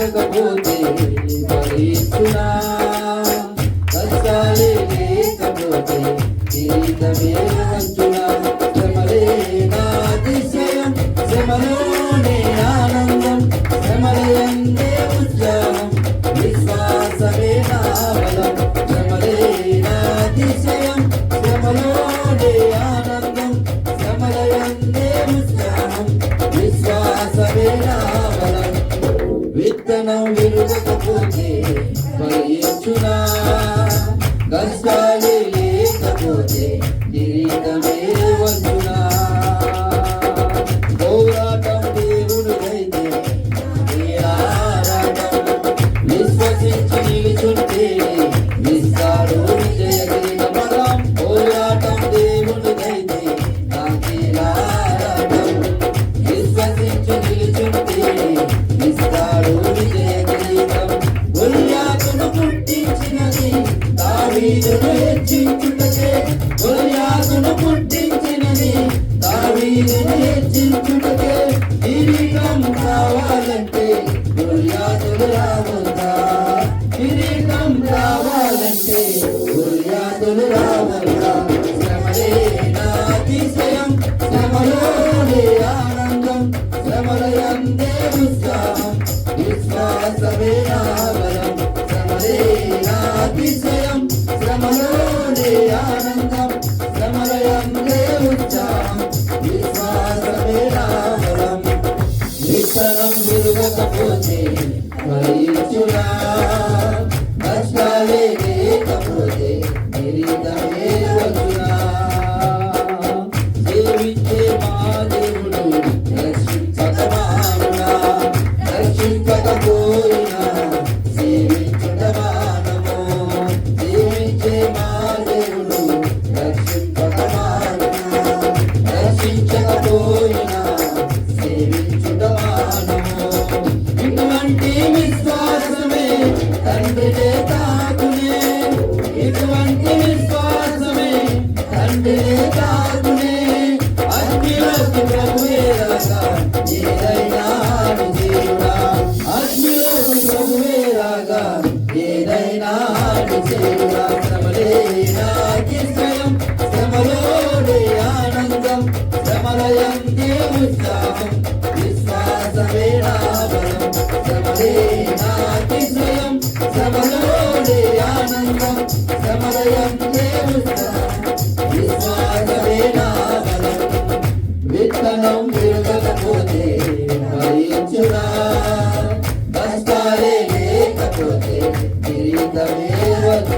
తిరగకపోతే భరిస్తున్నా కష్టాలే లేకపోతే జీవితమే వంచునా శ్రమలే నాతిశయం శ్రమలోనే ఆనందం శ్రమలే అందే ఉత్సాహం విశ్వాసమే నా బలం శ్రమలే నాతిశయం శ్రమలోనే ఆనందం శ్రమలే అందే విశ్వాసమే నా బలం విత్తనం విరుగకపోతే ఫలించునా? కష్టాలు లేకపోతే జీవితమే We're gonna I'm Natural. കണ്ടിട്ട് మరణం తిరగకపోతే భరించునా? కష్టాలే లేకపోతే జీవితమే వద్దు.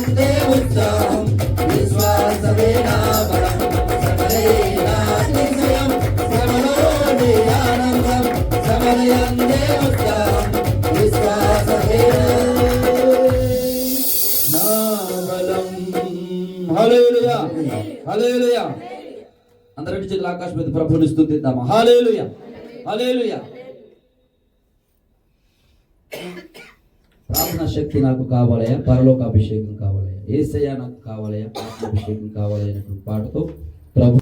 ఉంటే ఉత్సాహం విశ్వాసమే నా బలం సమరే నా నిజయం సమలోనే ఆనందం సమరయందే ఉత్సాహం హలేలుయా ప్రార్థన శక్తి నాకు కావాలయా పరలోక అభిషేకం కావాలయా ఏసయ్య నాకు కావాలయా ఆత్మాభిషేకం కావాలయ్య అనేటువంటి పాటతో ప్రభు